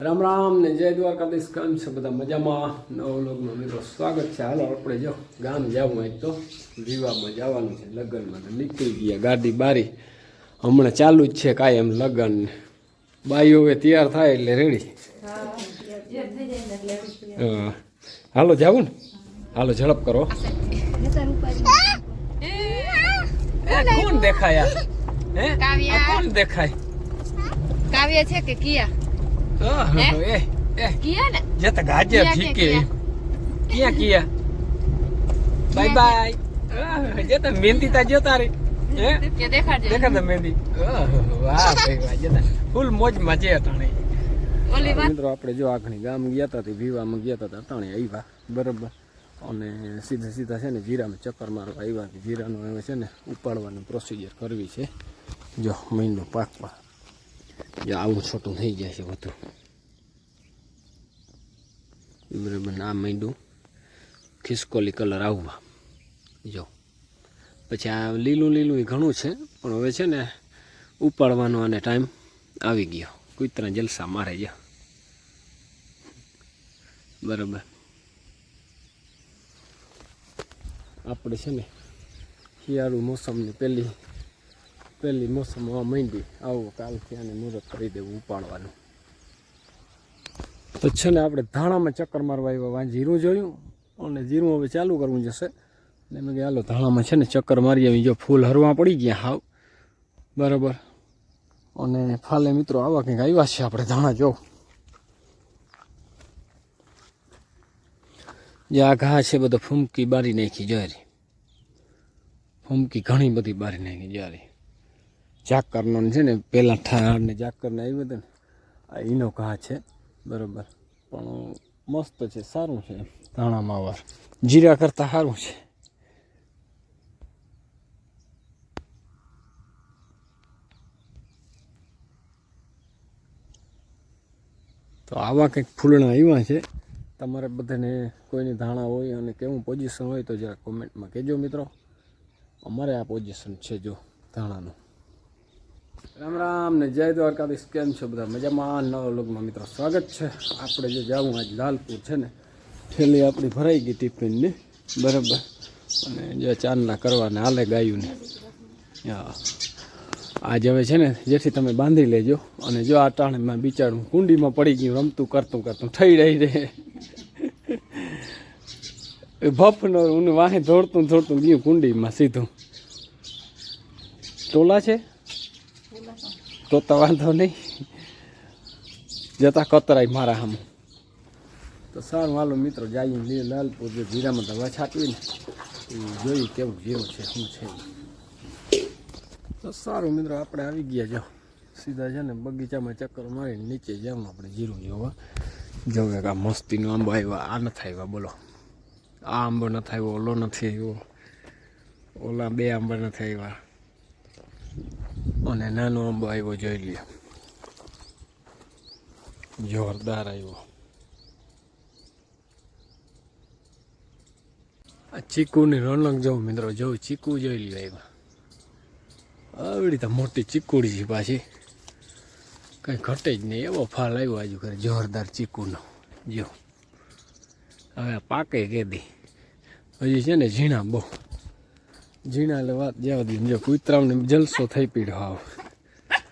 રામ રામ ને જય દ્વારકાધીશ કેમ છે બધા મજામાં? નવો લોકમાં મિત્રો સ્વાગત છે. હાલો આપણે જો ગામ જવું હોય તો વિવાહમાં જવાનું છે. લગ્નમાં તો નીકળી ગયા ગાડી બારી. હમણાં ચાલુ જ છે કાયમ લગ્ન. ને બાઈઓ હવે તૈયાર થાય એટલે રેડી હા. હાલો જાવું ને? હાલો ઝડપ કરો. કોણ દેખાય? હે. કોણ દેખાય? કાવ્ય છે કે કિયા? એ એ. કિયા ને? જે તો ગાજર કિયા કે ઠીકે કિયા? કિયા બાય બાય. જે તો મહેંદી તા જો તારી. હે? દેખા તો મહેંદી. આહ, વાહ ભાઈ વાહ જે ફૂલ મોજમાં મજે અટાણે ઓલી વાત? મિત્રો આપણે જો આગળ ગામ ગયા હતા વિવાહમાં ગયા હતા અટાણે આવ્યા બરાબર? અને સીધા સીધા છે ને જીરામાં ચક્કર મારવા આવ્યા જીરાનું હવે છે ને ઉપાડવાની પ્રોસિજર કરવી છે. જો મહિનો પાકવા. જો આવું છોટું થઈ છે બધું. બરાબર આ મીંડું ખિસકોલી કલર આવવા. જો. પછી આ લીલું લીલું એ ઘણું છે, પણ હવે છે ને ઉપાડવાનો અને ટાઈમ આવી ગયો. કુતરા જલસા મારે જ બરાબર. આપણે છે ને શિયાળુ મોસમની પહેલી પહેલી મોસમ આ માંડી આવું કાલથી આને મુહૂર્ત કરી દેવું ઉપાડવાનું તો છે ને આપણે ધાણામાં ચક્કર મારવા આવ્યા વાં જીરું જોયું અને જીરું હવે ચાલુ કરવું જશે ને મેં હાલો ધાણામાં છે ને ચક્કર મારી આવી જો ફૂલ હરવા પડી ગયા હાવ બરાબર અને ફાલે મિત્રો આવા કંઈક આવ્યા છે આપણે ધાણા જો જે આ ઘા છે બધો ફૂમકી બારી નાખી જારી ફૂમકી ઘણી બધી બારી નાખી જારી ઝાકરનો છે ને પહેલાં ઠાર ને ઝાકરને આવ્યું હતું ને, આ એનો ઘા છે, બરાબર. પણ મસ્ત છે, સારું છે, ધાણા માવાર. જીરા કરતાં સારું છે. તો આવા કંઈક ફૂલણા આવ્યા છે. તમારે બધાને કોઈની ધાણા હોય અને કેવું પોઝિશન હોય તો જરા કોમેન્ટમાં કહેજો મિત્રો. અમારે આ પોઝિશન છે જો ધાણાનું. રામ રામ ને જય દ્વારકાધીશ. કેમ છો બધા? મજામાં? નવા લોકમાં મિત્રો સ્વાગત છે. આપણે જે જવું આજ લાલપુર છે ને થેલી આપણી ભરાઈ ગઈ ટિફિનની. બરાબર. અને જે ચાંદના કરવાને હાલે ગાયુંને. હા. આજ હવે છે ને, જેથી તમે બાંધી લેજો. અને જો આ ટાણમાં બિચારું કુંડીમાં પડી ગયું, રમતું કરતું કરતું થઈ રહી રહે ભફનો હું વાહે દોડતું દોડતું ગયું કુંડીમાં સીધું. ટોલા છે? તો તો વાંધો નહીં જતા કતરાય મારા આમ તો સારું હાલો મિત્રો જઈએ લાલપુર જે જીરામાં દવા છાંટવી ને એ જોઈ કેવું જીરું છે શું છે તો સારું મિત્રો આપણે આવી ગયા જો સીધા છે ને બગીચામાં ચક્કર મારીને નીચે જાઉં આપણે જીરું જોવા જોવે કે આ મસ્તીનો આંબો આવ્યા આ નથી આવ્યા બોલો આ આંબો નથી આવ્યો ઓલો નથી આવ્યો ઓલા બે આંબા નથી આવ્યા અને નાનો આંબો આવ્યો જોઈ લ્યો. જોરદાર આવ્યો આ ચીકુની રોનક જવું મિત્રો જવું ચીકુ જોઈ લ્યો આવ્યા આવડી તો મોટી ચીકુડી છે પાછી. કંઈ ઘટે જ નહીં, એવો ફાલ આવ્યો આજુ કરે જોરદાર ચીકુનો. જો. હવે પાકે કેદી હજી છે ને ઝીણા બહુ. ઝીણા એટલે વાત જવા દઈએ જો કૂતરાઓને જલસો થઈ પીડ્યો આવ.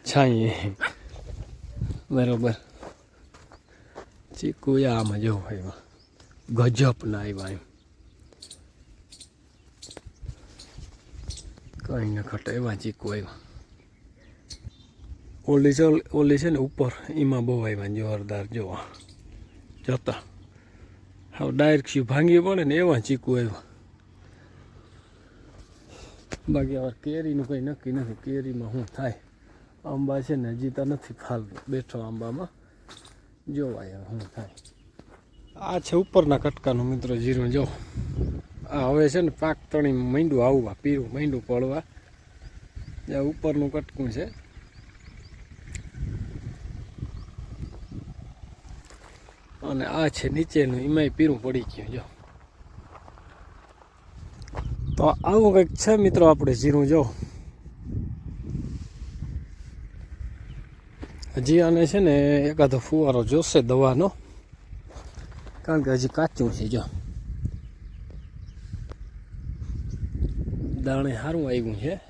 છાંયે. બરોબર. ચીકુ આમાં જવું આવ્યા ગજબ ના આવ્યા એમ. કઈ ન ખટે એવા ચીકુ આવ્યા. ઓલી છે ઓલી છે ને ઉપર, એમાં બહુ આવ્યા જોરદાર, જોવા. જતા. હવે ડાયરેક્ટ શું ભાંગી પડે ને એવા ચીકુ આવ્યા. બાકી હવે કેરીનું કંઈ નક્કી નથી. કેરીમાં શું થાય? આંબા છે ને હજી તો નથી ફાલ બેઠો આંબામાં. જોવાય હવે શું થાય. આ છે ઉપરના કટકાનું મિત્રો જીરું. જો, આ હવે છે ને પાક તણી માંડું આવવા, પીરું માંડું પડવા. જે ઉપરનું કટકું છે. અને આ છે નીચેનું, એમાંય પીરું પડી ગયું, જો. તો આવું કંઈક છે મિત્રો આપણે જીરું જો. હજી આને છે ને એકાદો ફુવારો જોશે દવાનો. કારણ કે હજી કાચું છે, જો. દાણે સારું આવ્યું છે.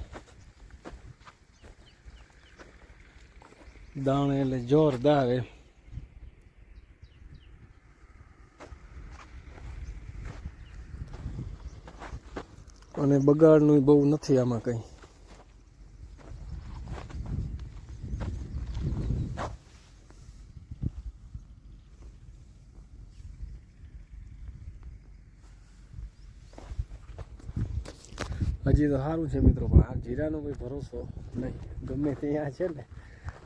દાણે એટલે જોરદાર એમ. અને બગાડનું બહુ નથી આમાં કંઈ. હજી તો સારું છે મિત્રો, પણ આ જીરાનો કોઈ ભરોસો નહીં. ગમે ત્યાં છે ને,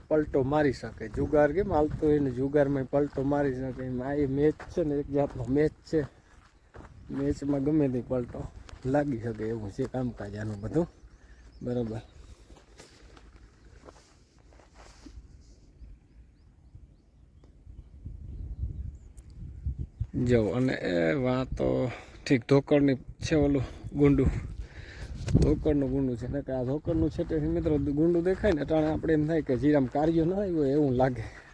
પલટો મારી શકે. જુગાર કેમ હાલતો હોય ને, જુગારમાં પલટો મારી શકે. આ એ મેચ છે ને, એક જાતનો મેચ છે. મેચમાં ગમે તે પલટો. લાગી શકે એવું છે કામકાજ આનું બધું. બરાબર. જો, અને એ વાતો ઠીક ધોકડની છે ઓલું ગુંડું. ધોકડનું ગુંડું છે. ને કે આ ધોકડનું છે તે મિત્રો ગુંડું દેખાય ને અટાણે આપણે એમ થાય કે જીરામ કાર્ય ન આવ્યું એવું લાગે.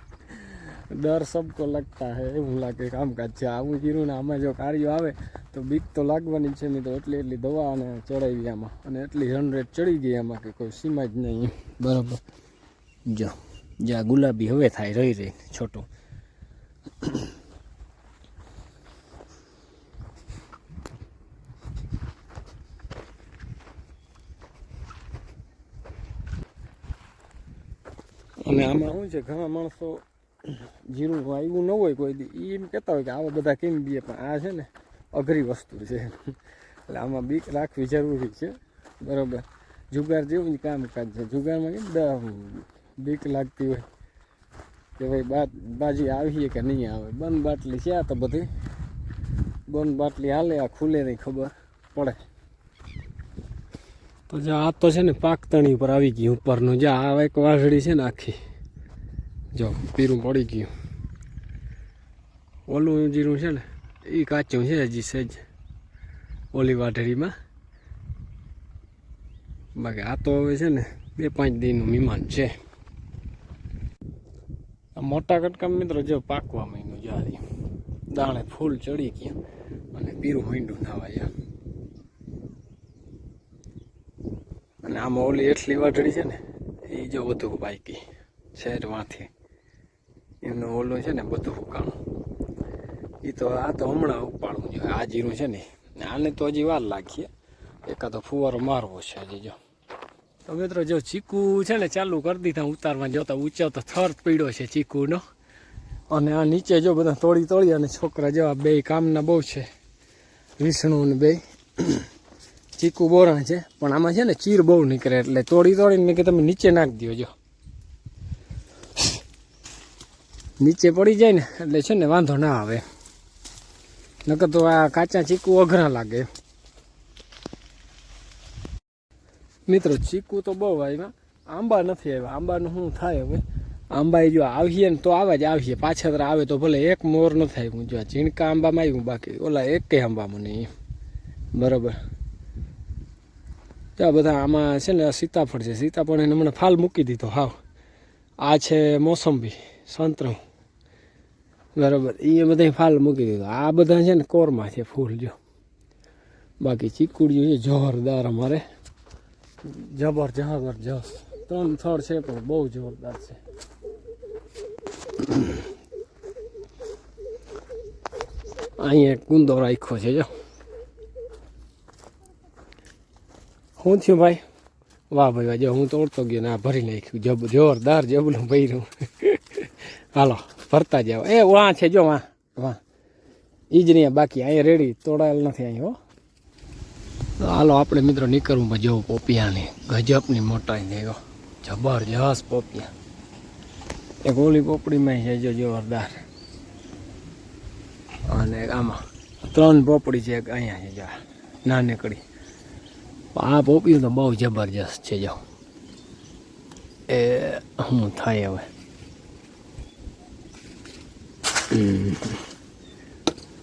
ડર સબકો લગતા હે એવું લાગે કામકાજ છે. આવું જીરું ને આમાં જો કાર્યો આવે તો બીક તો લાગવાની છે નહીં તો એટલી એટલી દવા અને ચડાવી આમાં. અને એટલી હંડ્રેડ ચડી ગઈ આમાં કે કોઈ સીમા જ નહીં. બરાબર. જો જ્યાં ગુલાબી હવે થાય, રહી રહી, છોટો. અને આમાં શું છે? ઘણા માણસો જીરું આવ્યું ન હોય કોઈ દી એમ કહેતા હોય કે આવા બધા કેમ દે, પણ આ છે ને અઘરી વસ્તુ છે. એટલે આમાં બીક રાખવી જરૂરી છે. બરાબર. જુગાર જેવું જ કામકાજ છે. જુગારમાં કેમ બીક લાગતી હોય કે ભાઈ બા, બાજી આવીએ કે નહીં આવે. બંધ બાટલી છે આ તો બધી. બંધ બાટલી હાલે, આ ખુલે નહીં ખબર પડે. તો જે, આ તો છે ને પાકતણી ઉપર આવી ગઈ ઉપરનું. જે, આ એક વાસળી છે ને આખી. જો, પીરું પડી ગયું. ઓલું જીરું છે ને એ કાચું છે હજી સહેજ ઓલી વાઢળીમાં બાકી આ તો હવે છે ને, બે પાંચ દિનનું મહેમાન છે. મોટા કટકા મિત્રો, જો પાકવા માંડ્યું જ્યારે દાણે ફૂલ ચડી ગયા અને પીરું મીંડું થવા ગયા અને આમાં ઓલી એટલી વાઢળી છે ને એ જો વધુ બાઈકી શહેરમાંથી એમનું ઓલું છે ને, બધું ઉકાણું એ તો આ તો હમણાં ઉપાડવું જોઈએ. આ જીરું છે ને, આને તો હજી વાર લાગીએ. એકાદો ફુવારો મારવો છે હજી જો. તો મિત્રો, જો ચીકુ છે ને, ચાલુ કરી દીધા ઉતારવા જોતા ઊંચો તો થર પીડ્યો છે ચીકુનો. અને આ નીચે જો બધા તોડી તોડી અને છોકરા જેવા બે કામના બહુ છે. વિષ્ણુ ને બે ચીકુ બોરા છે, પણ આમાં છે ને ચીર બહુ નીકળે એટલે તોડી તોડીને કે તમે નીચે નાખી દો જો. નીચે પડી જાય ને, એટલે છે ને વાંધો ના આવે. નકર તો આ કાચા ચીકુ અઘરા લાગે. મિત્રો, ચીકુ તો બહુ આવ્યા. આંબા નથી આવ્યા. આંબાનું શું થાય હવે? આંબા જો આવીએ ને તો આવે જ આવીએ. પાછળ આવે તો ભલે એક મોર ન થાય હું જો આ ઝીણકા આંબામાં આવ્યું બાકી. ઓલા એક આંબામાં નહીં. બરાબર. ત્યાં બધા આમાં છે ને સીતાફળ છે. સીતાફળ એને હમણાં ફાલ મૂકી દીધો. હાવ. આ છે મોસંબી. સંતરું બરાબર. એ બધા ફાલ મૂકી દીધો. આ બધા છે ને કોરમાં છે ફૂલ જો. બાકી ચીકુડિયું છે જોરદાર અમારે. જબર જબરજસ્ત ત્રણ થડ છે પણ બહુ જોરદાર છે. અહીંયા ગુંદો રાખ્યો છે જો. શું થયું ભાઈ? વાહ ભાઈ, વાહ. જો હું તોડતો ગયો ને આ ભરી નાખ્યું. જબ જોરદાર જબલું ભર્યું. હાલો. ભરતા જાઓ એ વાં છે, જો વાં વાં એ જ નહીં, બાકી અહીંયા રેડી, તોડાયેલ નથી અહીં, હો. હાલો, આપણે મિત્રો નીકળવું જવું પોપિયાની ગજબની મોટાઈ દેવો જબરજસ્ત પોપિયા. એક ઓલી પોપડીમાં છે, જો, જોરદાર. અને આમાં ત્રણ પોપડી છે અહીંયા છે, જો નાનકડી. આ પોપીઓ તો બહુ જબરજસ્ત છે, જો. એ, શું થાય હવે હમ.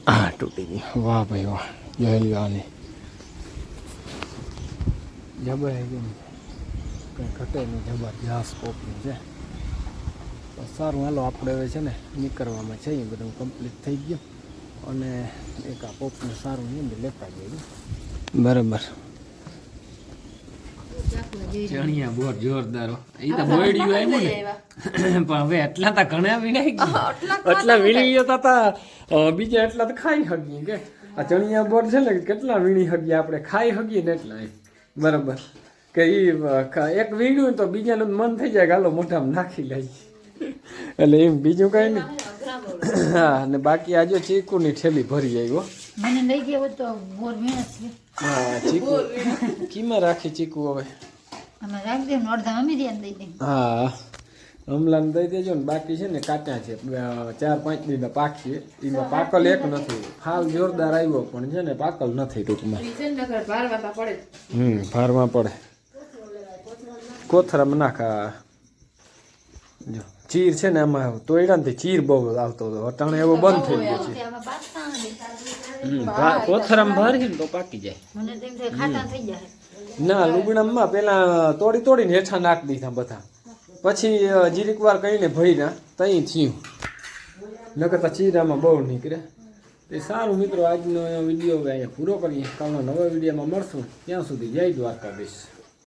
આ તૂટી ગઈ વાહ ભાઈ વાહ. જય આની જબર કંઈ ઘટે નહીં જબરજસ્ત કોપનું છે. સારું હાલો આપણે હવે છે ને નીકળવામાં છે એ બધું કમ્પ્લીટ થઈ ગયું. અને એક આ પોપને સારું નહીં લેતા જઈએ. બરાબર. ચણિયા બોર જોરદાર એ તો બોયડ્યું આવ્યું ને. પણ હવે એટલા તો ઘણા વીણાઈ ગયા. એટલા વીણી ગયા તા બીજા એટલા તો ખાઈ હગી કે. આ ચણિયા બોર છે ને કેટલા વીણી હગી આપણે? ખાઈ હગીએ ને એટલા બરાબર. કે એ એક વીણ્યું તો બીજાનું મન થઈ જાય કે હાલો મોઢામાં નાખી લઈ એટલે એમ બીજું કઈ નહીં હા અને બાકી આજે ચીકુની થેલી ભરી આવ્યો મને લઈ ગયો તો બોર વીણ હા ચીકુ. કીમાં રાખી ચીકુ હવે? હા. હમલાને દઈ દેજો ને બાકી છે ને કાચા છે. ચાર પાંચ દિન પાકીએ. એમાં પાકલ એક નથી. ફાલ જોરદાર આવ્યો પણ છે ને પાકલ નથી ટૂંકમાં. હમ ફારવા પડે. કોથરામાં નાખા જો ચીર છે ને આમાં તોયડા ને ચીર બહુ આવતો હતો. અટાણે એવો બંધ થઈ ગયો છે. કોથરામાં ભરી ને તો પાકી જાય. મને તેમ ખાટા થઈ જાય. ના, લુગડામાં પેલા તોડી તોડીને હેઠા નાખી દીધા બધા. પછી જીરીક વાર કહીને ભરીના તઈ થયું. નકર તો ચીરામાં બહુ નીકળે. તે સારું મિત્રો, આજનો વીડિયો અહીંયા પૂરો કરીએ. કાલનો નવા વિડીયોમાં મળશું. ત્યાં સુધી જય દ્વારકાધીશ.